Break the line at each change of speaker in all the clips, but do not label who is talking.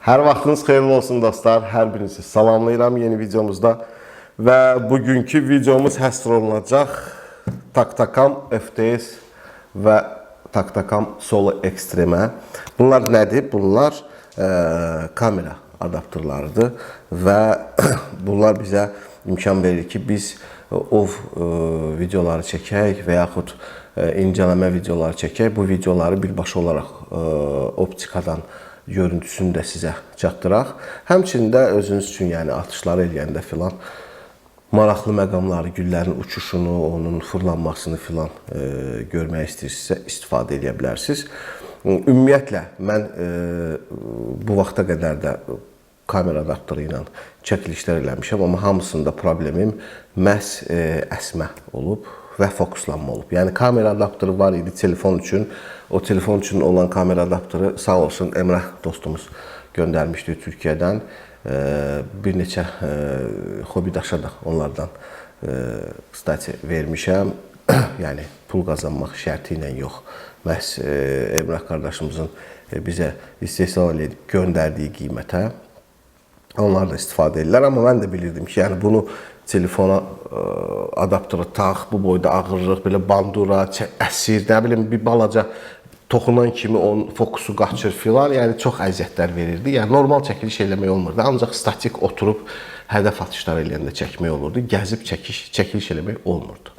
Hər vaxtınız xeyirli olsun dostlar. Hər birinizi salamlayıram yeni videomuzda. Və bugünkü videomuz həsr olunacaq Taktakam FTS və Taktakam Solo Extreme. Bunlar nədir? Bunlar e, kamera adapterlarıdır və bunlar bizə imkan verir ki, biz ov e, videoları çəkək və yaxud e, incələmə videoları çəkək. Bu videoları birbaşa olaraq e, optikadan görüntüsünü də sizə çatdıraq. Həmçinin də özünüz üçün, yəni atışları eləyəndə filan maraqlı məqamları, güllərin uçuşunu, onun fırlanmasını filan e, görmək istəyirsinizsə istifadə edə bilərsiniz. Ümumiyyətlə mən e, bu vaxta qədər də kamera adapteri ilə çəkilişlər eləmişəm, amma hamısında problemim məhz e, əsmə olub və fokuslanma olub. Yəni kamera adapteri var idi telefon üçün. O telefon üçün olan kamera adapteri sağ olsun Emrah dostumuz göndərmişdi Türkiyədən. E, bir neçə e, hobidaşa da onlardan e, stati vermişəm. yəni pul qazanmaq şərti ilə yox. Məhz e, Emrah qardaşımızın e, bizə istehsal edib göndərdiyi qiymətə onlar da istifadə edirlər, amma mən də bilirdim ki, yəni bunu telefona ə, adaptera tax, bu boyda ağırlıq, belə bandura, əsir, nə bilim bir balaca toxunan kimi onun fokusu qaçır filan, yəni çox əziyyətlər verirdi. Yəni normal çəkiliş eləmək olmurdu. Ancaq statik oturub hədəf atışlar eləyəndə çəkmək olurdu. Gəzib çəkiş, çəkiliş eləmək olmurdu.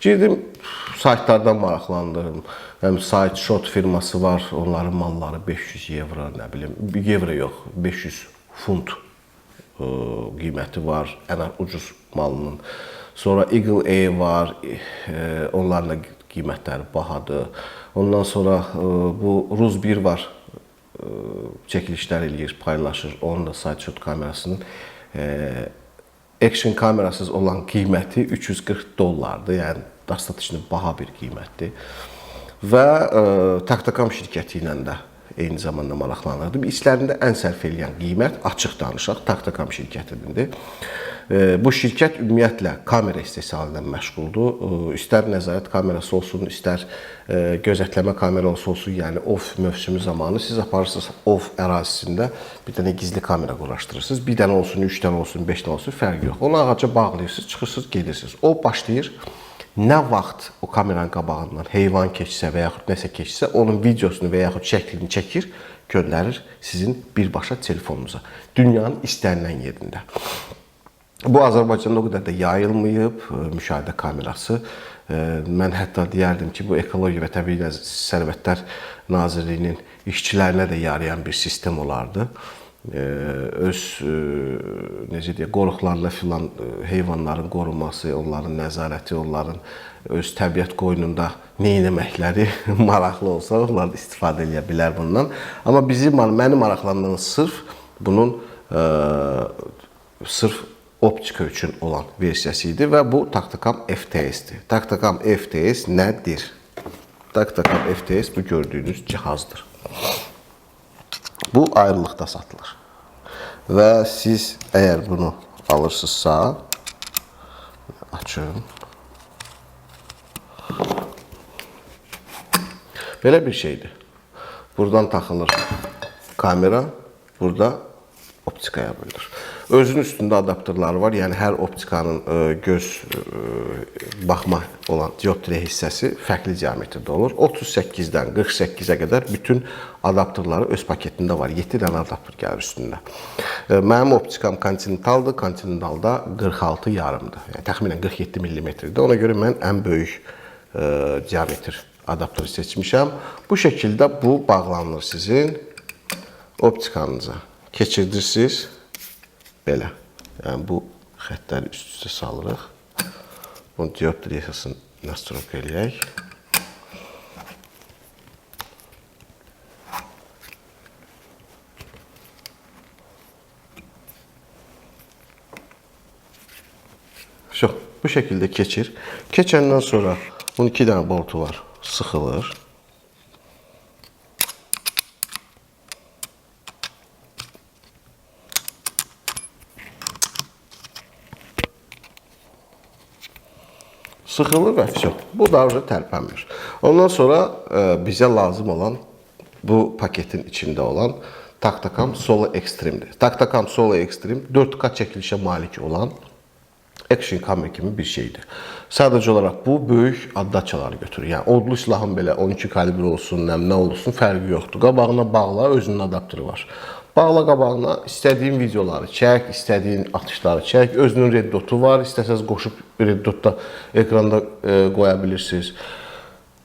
Girdim saytlardan maraqlandım. Həm Site Shot firması var. Onların malları 500 evro, nə bilim, evro yox, 500 funt ee, qiyməti var, ən ucuz malının. Sonra Eagle Air var, e, onların da qiymətləri bahadır. Ondan sonra e, bu Ruz 1 var, e, çəkilişlər eləyir, paylaşır. Onun da side shot kamerasının action kamerasız olan qiyməti 340 dollardır. Yəni dastatışının baha bir qiymətdir. Və Taktakam şirkəti ilə də eyni zamanda maraqlanırdım. İçlərində ən sərf eləyən qiymət açıq danışaq Taktakam şirkətidir. E, Bu şirkət ümumiyyətlə kamera istehsalı ilə məşğuldur. E, İstər nəzarət kamerası olsun, istər e, gözətləmə kamerası olsun, yəni ov mövsümü zamanı siz aparırsınız ov ərazisində bir dənə gizli kamera quraşdırırsınız. Bir dənə olsun, 3 dənə olsun, 5 dənə olsun, fərqi yox. Onu ağaca bağlayırsınız, çıxırsınız, gedirsiniz. O başlayır nə vaxt o kameranın qabağından heyvan keçsə və yaxud nəsə keçsə, onun videosunu və yaxud şəklini çəkir, göndərir sizin birbaşa telefonunuza. Dünyanın istənilən yerində. Bu Azərbaycanda o qədər də yayılmayıb e, müşahidə kamerası. E, Mən hətta deyərdim ki, bu Ekologiya və Təbii Sərvətlər Nazirliyinin işçilərinə də yarayan bir sistem olardı. E, Öz e, necə deyə qoruqlarla filan e, heyvanların qorunması, onların nəzarəti, onların öz təbiət qoynunda nə etməkləri maraqlı olsa, onlar da istifadə edə bilər bundan. Amma bizi məni maraqlandıran sırf bunun e, sırf optika üçün olan versiyası idi və bu Taktakam FTS-dir. Taktakam FTS nədir? Taktakam FTS bu gördüyünüz cihazdır. Bu ayrılıqda satılır. Və siz əgər bunu alırsınızsa, açın. Belə bir şeydir. Buradan taxılır kamera, burada optikaya bölünür. Özünün üstündə adapterları var. Yəni hər optikanın ə, göz ə, baxma olan dioptriya hissəsi fərqli diametrdə olur. 38-dən 48-ə qədər bütün adapterları öz paketində var. 7 dənə adapter gəlir üstündə. Ə, Mənim optikam kontinentaldır. Kontinentalda 46 yarımdır. Yəni təxminən 47 mm-dir. Ona görə mən ən böyük diametr adapteri seçmişəm. Bu şəkildə bu bağlanır sizin optikanıza. Keçirirsiniz belə. Yəni bu xəttləri üst-üstə salırıq. Bunu dioptriyasını nastroq eləyək. Şu, bu şekilde keçir. Keçəndən sonra bunun iki dənə boltu var. Sıxılır. Sıxılır və vəsə. Bu da уже tərpənmir. Ondan sonra e, bizə lazım olan bu paketin içində olan Taktakam Solo Extreme'dir. Taktakam Solo Extreme 4K çəkilişə malik olan action kamera kimi bir şeydir. Sadəcə olaraq bu böyük addaçaları götürür. Yəni odlu silahın belə 12 kalibr olsun, nə, nə olsun fərqi yoxdur. Qabağına bağla, özünün adaptörü var. Bağla qabağına istədiyin videoları çək, istədiyin atışları çək. Özünün red dotu var. İstəsəz qoşub red dotda ekranda e, qoya bilirsiniz.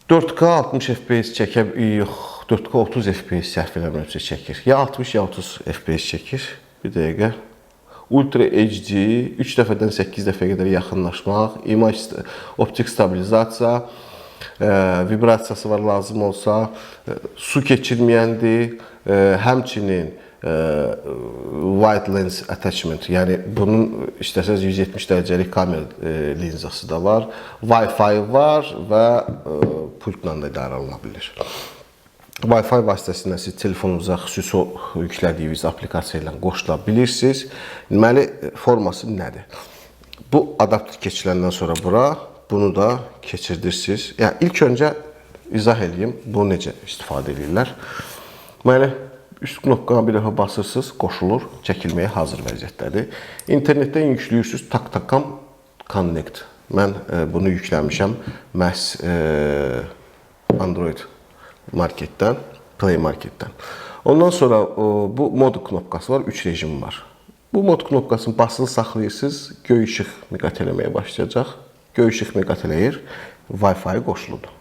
4K 60 FPS çəkə yox, 4K 30 FPS səhv eləmirəmsə çəkir. Ya 60 ya 30 FPS çəkir. Bir dəqiqə. Ultra HD 3 dəfədən 8 dəfəyə qədər yaxınlaşmaq, imaj optik stabilizasiya, e, vibrasiyası var lazım olsa, e, su keçirməyəndir, e, həmçinin wide lens attachment, yəni bunun istəsəz 170 dərəcəlik kamera e, linzası da var, Wi-Fi var və e, pultla da idarə oluna bilər. Wi-Fi vasitəsilə siz telefonunuza xüsusi yüklədiyiniz applikasiya ilə qoşula bilirsiniz. Deməli, forması nədir? Bu adapter keçiləndən sonra bura bunu da keçirdirsiniz. Yəni ilk öncə izah edeyim, bunu necə istifadə edirlər. Deməli, üst knopkaya bir dəfə basırsınız, qoşulur, çəkilməyə hazır vəziyyətdədir. İnternetdən yüklüyürsüz Taktakam Connect. Mən e, bunu yükləmişəm məhz e, Android marketdən, Play marketdən. Ondan sonra bu mod knopkası var, 3 rejim var. Bu mod knopkasını basılı saxlayırsınız, göy işıq miqat eləməyə başlayacaq. Göy işıq miqat eləyir, Wi-Fi qoşuludur.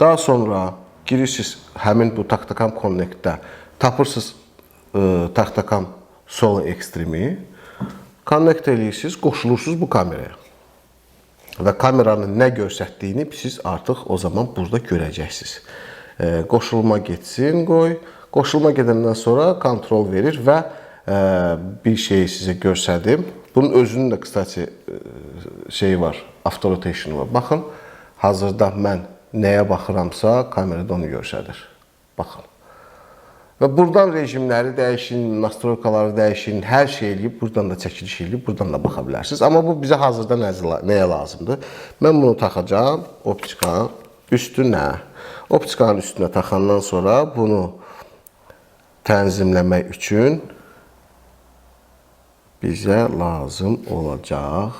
Daha sonra girirsiniz həmin bu Taktakam Connect-də tapırsınız e, Taktakam Solo Extreme-i. Connect eləyirsiniz, qoşulursunuz bu kameraya. Və kameranın nə göstərdiyini siz artıq o zaman burada görəcəksiniz. E, qoşulma getsin, qoy. Qoşulma gedəndən sonra kontrol verir və e, bir şeyi sizə göstərdim. Bunun özünün də kısaca e, şeyi var, auto rotation var. Baxın, hazırda mən nəyə baxıramsa, kamerada onu göstərir. Baxın. Və buradan rejimləri dəyişin, nastroykaları dəyişin, hər şey eləyib, buradan da çəkiliş eləyib, buradan da baxa bilərsiniz. Amma bu bizə hazırda nəyə lazımdır? Mən bunu taxacağam optika üstünə. Optikanın üstünə taxandan sonra bunu tənzimləmək üçün bizə lazım olacaq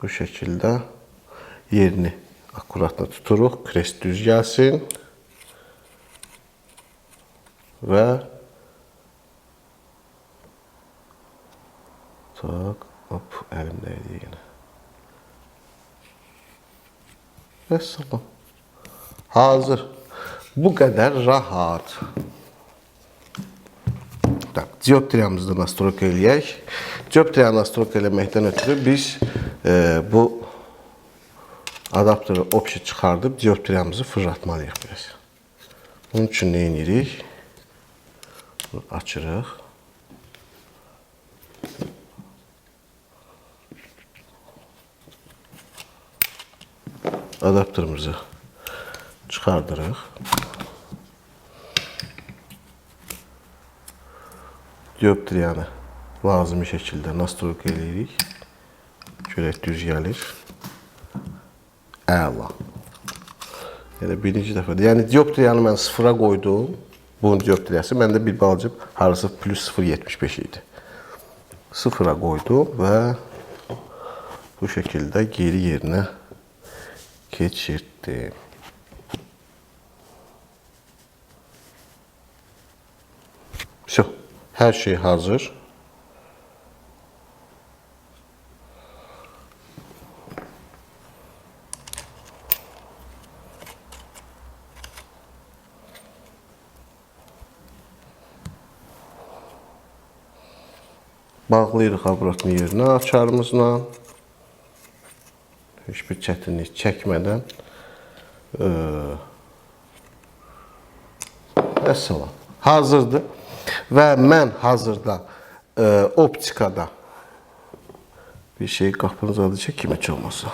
bu şəkildə yerini akuratla tuturuq, krest düz gəlsin və tak, hop, əlimdəydi yenə. Və salam. Hazır. Bu qədər rahat. Tak, dioptriyamızı da nastroyka eləyək. Dioptriyanı nastroyka eləməkdən ötürü biz e, bu adapteri opsi çıxardıb dioptriyamızı fırlatmalıyıq biraz. Bunun üçün nə edirik? Bunu açırıq. Adapterimizi çıxardırıq. Dioptriyanı lazımi şəkildə nastroyka eləyirik. Görək düz gəlir. Əla. Yəni birinci dəfədir. Yəni dioptriyanı mən sıfıra qoydum. Bunun dioptriyası məndə bir balaca harısı plus 0.75 idi. Sıfıra qoydum və bu şəkildə geri yerinə keçirdim. Все. Hər şey hazır. Bağlayırıq aparatın yerinə açarımızla. Heç bir çətinlik çəkmədən. Vəssalam. Hazırdır. Və mən hazırda e, optikada bir şey qapınıza alacaq kimi heç olmasa.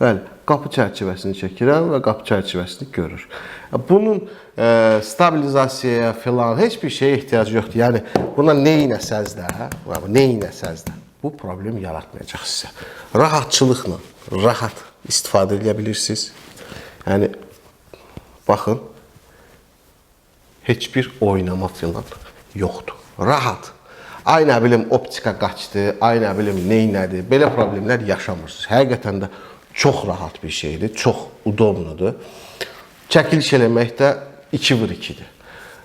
Bəli, qapı çərçivəsini çəkirəm və qapı çərçivəsini görür. Bunun e, stabilizasiyaya filan heç bir şeyə ehtiyac yoxdur. Yəni buna nə etsəz də, nə də bu problem yaratmayacaq sizə. Rahatçılıqla, rahat istifadə edə bilirsiniz. Yəni baxın heç bir oynama filan yoxdur. Rahat. Ay nə bilim optika qaçdı, ay nə bilim neynədi. Belə problemlər yaşamırsınız. Həqiqətən də çox rahat bir şeydir, çox udobnudur. Çəkiliş eləmək də 2 vur 2-dir.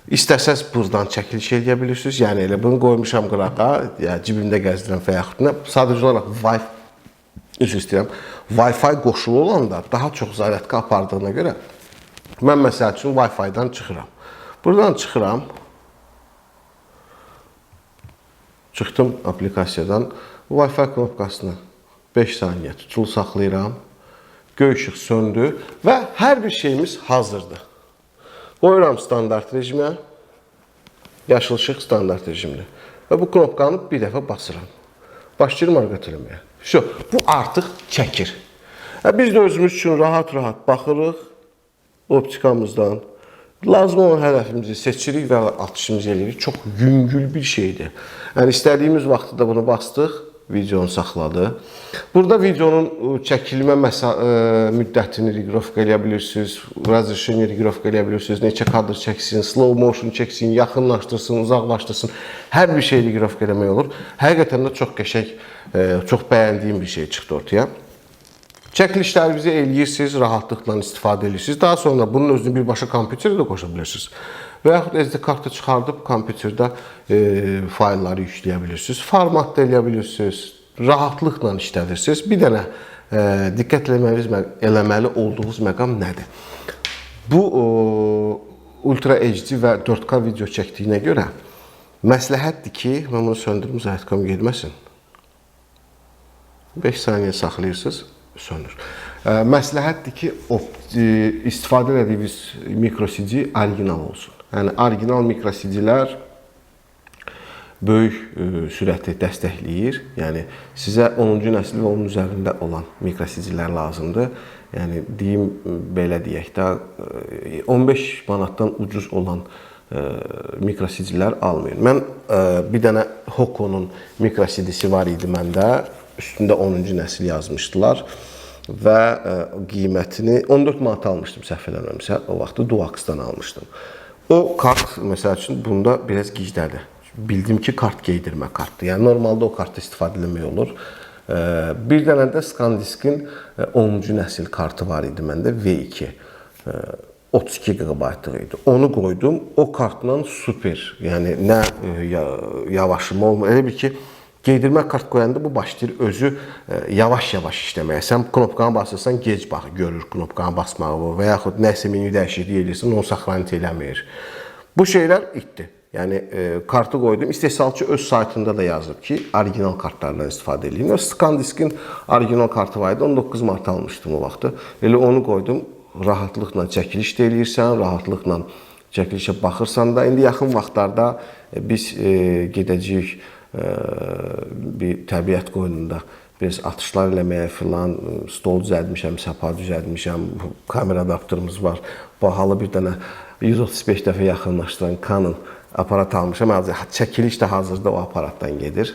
İstəsəz buradan çəkiliş eləyə bilirsiniz. Yəni elə bunu qoymuşam qırağa, yəni cibimdə gəzdirəm və yaxud nə sadəcə olaraq Wi-Fi üzr istəyirəm. Wi-Fi qoşulu olanda daha çox zaryadka apardığına görə mən məsəl üçün Wi-Fi-dan çıxıram. Buradan çıxıram. Çıxdım aplikasiyadan Wi-Fi knopkasını 5 saniyə tutulu saxlayıram. Göy işıq söndü və hər bir şeyimiz hazırdır. Qoyuram standart rejimə. Yaşıl işıq standart rejimli. Və bu knopkanı bir dəfə basıram. Başlayıram hareket eləməyə. Şu, bu artıq çəkir. Biz də özümüz üçün rahat-rahat baxırıq optikamızdan. Lazım olan hədəfimizi seçirik və atışımızı eləyirik. Çox yüngül bir şeydir. Yəni istədiyimiz vaxtda da bunu bastıq, videonu saxladı. Burada videonun ə, çəkilmə məsa ə, müddətini reqrafika eləyə bilirsiniz, razрешение reqrafika eləyə bilirsiniz, neçə kadr çəksin, slow motion çəksin, yaxınlaşdırsın, uzaqlaşdırsın. Hər bir şey reqrafika eləmək olur. Həqiqətən də çox qəşəng, ə, çox bəyəndiyim bir şey çıxdı ortaya. Çəkilişlərinizi eləyirsiniz, rahatlıqla istifadə edirsiniz. Daha sonra bunun özünü birbaşa kompüterə də qoşa bilirsiniz. Və yaxud SD kartı çıxardıb kompüterdə e, faylları yükləyə bilirsiniz. Format da eləyə bilirsiniz. Rahatlıqla işlədirsiniz. Bir dənə e, diqqət eləməniz eləməli olduğunuz məqam nədir? Bu o, Ultra HD və 4K video çəkdiyinə görə məsləhətdir ki, mən bunu söndürüm, zəhətkam getməsin. 5 saniyə saxlayırsınız, sönür. Məsləhətdir ki, e, istifadə etdiyiniz mikro CD orijinal olsun. Yəni orijinal mikro CD-lər böyük ə, sürəti dəstəkləyir. Yəni sizə 10-cu nəsil və onun üzərində olan mikro CD-lər lazımdır. Yəni deyim belə deyək də ə, 15 manatdan ucuz olan ə, mikro CD-lər almayın. Mən bir dənə Hoko'nun mikro CD-si var idi məndə. Üstündə 10-cu nəsil yazmışdılar və ə, qiymətini 14 manat almışdım səhv eləmirəmsə. O vaxtı Duaxdan almışdım. O kart məsəl üçün bunda biraz gicdədir. Bildim ki, kart geydirmə kartdır. Yəni normalda o kartı istifadə etmək olur. Ə, Bir dənə də SanDisk'in ə, 10-cu nəsil kartı var idi məndə V2. Ə, 32 GB idi. Onu qoydum. O kartla super. Yəni nə ə, ya- yavaşıma olmur. Elə bir ki, Geydirmə kart qoyanda bu başlayır özü e, yavaş-yavaş işləməyə. Sən knopkanı basırsan, gec bax görür knopkanı basmağı və yaxud nəsə menyu dəyişiklik edirsən, onu saxlanıt eləmir. Bu şeylər itdi. Yəni e, kartı qoydum. İstehsalçı öz saytında da yazıb ki, orijinal kartlardan istifadə edin. SanDisk'in orijinal kartı var idi. 19 mart almışdım o vaxtı. Elə onu qoydum. Rahatlıqla çəkiliş də eləyirsən, rahatlıqla çəkilişə baxırsan da. İndi yaxın vaxtlarda e, biz e, gedəcəyik e, bir təbiət qoynunda biraz atışlar eləməyə filan stol düzəltmişəm, səpa düzəltmişəm, kamera adapterimiz var. Bahalı bir dənə 135 dəfə yaxınlaşdıran Canon aparat almışam. Çəkiliş də hazırda o aparatdan gedir.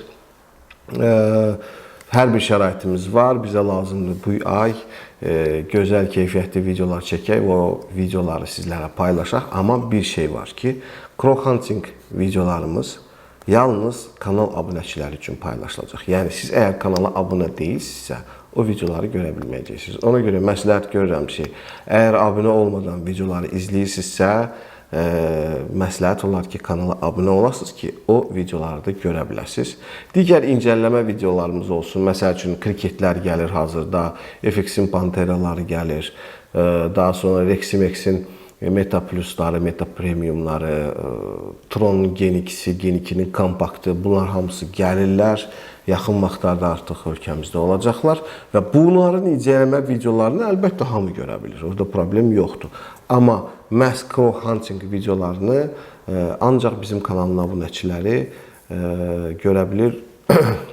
Hər bir şəraitimiz var. Bizə lazımdır bu ay gözəl keyfiyyətli videolar çəkək o videoları sizlərə paylaşaq. Amma bir şey var ki, crow hunting videolarımız yalnız kanal abunəçiləri üçün paylaşılacaq. Yəni siz əgər kanala abunə deyilsinizsə, o videoları görə bilməyəcəksiniz. Ona görə məsləhət görürəm ki, əgər abunə olmadan videoları izləyirsinizsə, ə, məsləhət olar ki, kanala abunə olasınız ki, o videoları da görə biləsiniz. Digər incələmə videolarımız olsun. Məsəl üçün kriketlər gəlir hazırda, FX-in Panteraları gəlir. ə, Daha sonra Reximex'in Meta Plus'ları, Meta Premium'ları, ə, Tron'un Gen 2'si, Gen 2'nin kompaktı, bunlar hamısı gəlirlər. Yaxın vaxtlarda artıq ölkəmizdə olacaqlar və bunların incələmə videolarını əlbəttə hamı görə bilir. Orada problem yoxdur. Amma məhz crow hunting videolarını ə, ancaq bizim kanalın abunəçiləri görə bilir.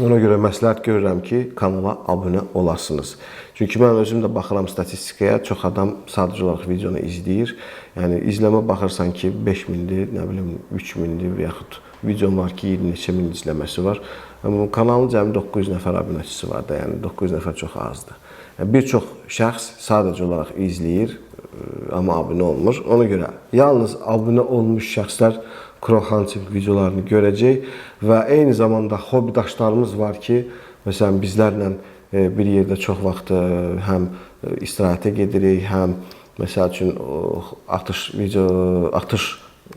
Ona görə məsləhət görürəm ki, kanala abunə olasınız. Çünki mən özüm də baxıram statistikaya, çox adam sadəcə olaraq videonu izləyir. Yəni izləmə baxırsan ki, 5000-dir, nə bilim 3000-dir və yaxud videom var ki, 20 neçə min izləməsi var. Amma kanalın cəmi 900 nəfər abunəçisi var da, yəni 900 nəfər çox azdır. Yəni bir çox şəxs sadəcə olaraq izləyir, ə, amma abunə olmur. Ona görə yalnız abunə olmuş şəxslər Krohançin videolarını görəcək və eyni zamanda hobbidaşlarımız var ki, məsələn bizlərlə e, bir yerdə çox vaxt e, həm e, istirahətə gedirik, həm məsəl üçün atış video atış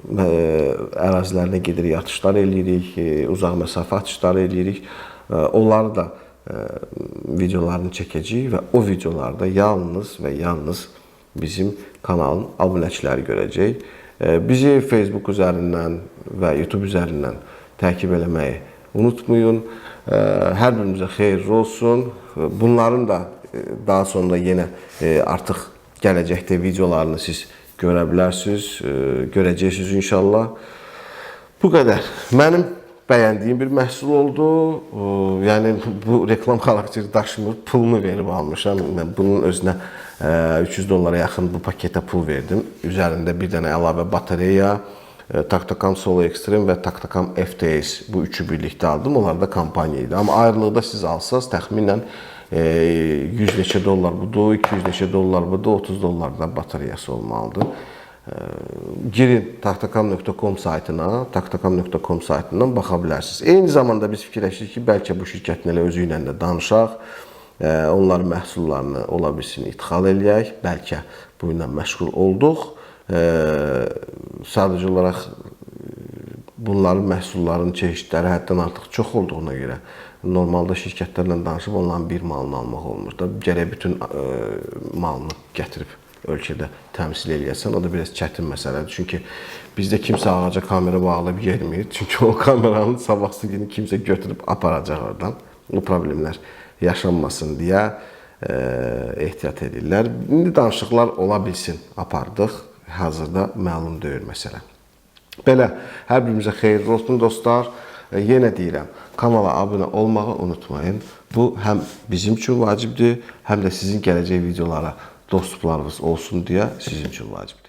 ərazilərinə gedirik, atışlar eləyirik, uzaq məsafə atışları eləyirik. Onları da videolarını çəkəcəyik və o videolarda yalnız və yalnız bizim kanalın abunəçiləri görəcək. E, Bizi Facebook üzərindən və YouTube üzərindən təqib eləməyi unutmayın. E, Hər birinizə xeyirli olsun. Bunların da e, daha sonra yenə e, artıq gələcəkdə videolarını siz görə bilərsiniz, e, görəcəksiniz inşallah. Bu qədər. Mənim bəyəndiyim bir məhsul oldu. Ee, Yəni bu reklam xarakteri daşımır. Pulunu verib almışam. Mən bunun özünə 300 dollara yaxın bu paketə pul verdim. Üzərində bir dənə əlavə batareya, e, Taktakam Solo Extreme və Taktakam FTS bu üçü birlikdə aldım. Onlar da kampaniya idi. Amma ayrılıqda siz alsaz təxminən e, 100 neçə dollar budur, 200 neçə dollar budur, 30 dollar da batareyası olmalıdır. girin taktakam.com saytına, taktakam.com saytından baxa bilərsiniz. Eyni zamanda biz fikirləşirik ki, bəlkə bu şirkətin elə özü ilə də danışaq, e, onların məhsullarını ola bilsin idxal eləyək, bəlkə bu ilə məşğul olduq. E, Sadəcə olaraq e, bunların məhsullarının çeşidləri həddən artıq çox olduğuna görə normalda şirkətlərlə danışıb onların bir malını almaq olmur da. Gərək bütün ə, malını gətirib ölkədə təmsil eləyəsən. O da biraz çətin məsələdir. Çünki bizdə kimsə ağaca kamera bağlayıb yermir. Çünki o kameranın sabahsı günü kimsə götürüb aparacaq oradan. O problemlər yaşanmasın deyə ə, ehtiyat edirlər. İndi danışıqlar ola bilsin apardıq. Hazırda məlum deyil məsələ. Belə hər birimizə xeyirli olsun dostlar. E, Yenə deyirəm, kanala abunə olmağı unutmayın. Bu həm bizim üçün vacibdir, həm də sizin gələcək videolara dostlarınız olsun deyə sizin üçün vacibdir.